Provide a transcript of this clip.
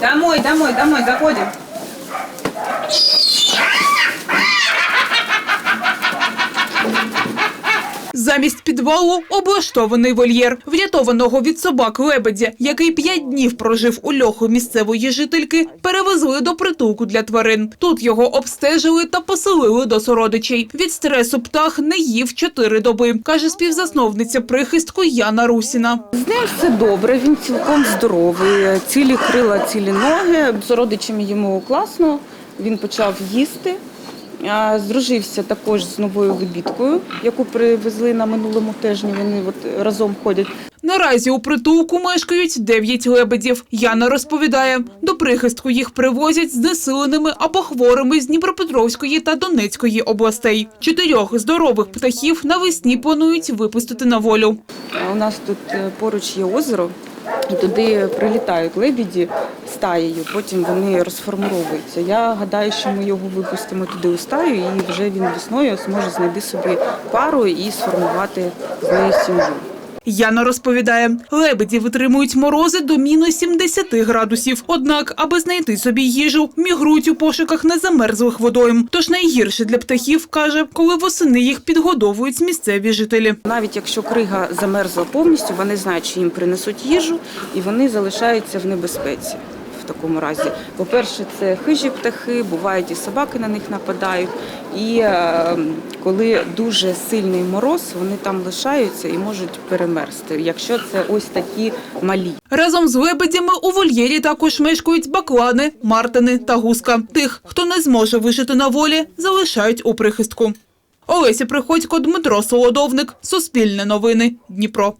Домой, домой, домой, заходим. Замість підвалу облаштований вольєр, врятованого від собак лебедя, який п'ять днів прожив у льоху місцевої жительки, перевезли до притулку для тварин. Тут його обстежили та поселили до сородичей. Від стресу птах не їв чотири доби, каже співзасновниця прихистку Яна Русіна. З ним все добре, він цілком здоровий. Цілі крила, цілі ноги. З йому класно. Він почав їсти. Здружився також з новою лебідкою, яку привезли на минулому тижні. Вони от разом ходять. Наразі у притулку мешкають дев'ять лебедів. Яна розповідає, до прихистку їх привозять знесиленими або хворими з Дніпропетровської та Донецької областей. Чотирьох здорових птахів навесні планують випустити на волю. У нас тут е, поруч є озеро, туди прилітають лебіді стаєю, потім вони розформуровуються. Я гадаю, що ми його випустимо туди у стаю, і вже він весною зможе знайти собі пару і сформувати з нею сім'ю. Яна розповідає, лебеді витримують морози до мінус 70 градусів. Однак, аби знайти собі їжу, мігрують у пошуках незамерзлих водойм. Тож найгірше для птахів каже, коли восени їх підгодовують місцеві жителі. Навіть якщо крига замерзла повністю, вони знають, що їм принесуть їжу, і вони залишаються в небезпеці. Такому разі, по-перше, це хижі птахи, бувають і собаки на них нападають. І е, коли дуже сильний мороз, вони там лишаються і можуть перемерзти, якщо це ось такі малі. Разом з лебедями у вольєрі також мешкають баклани, мартини та гуска. Тих, хто не зможе вижити на волі, залишають у прихистку. Олеся Приходько, Дмитро Солодовник, Суспільне новини, Дніпро.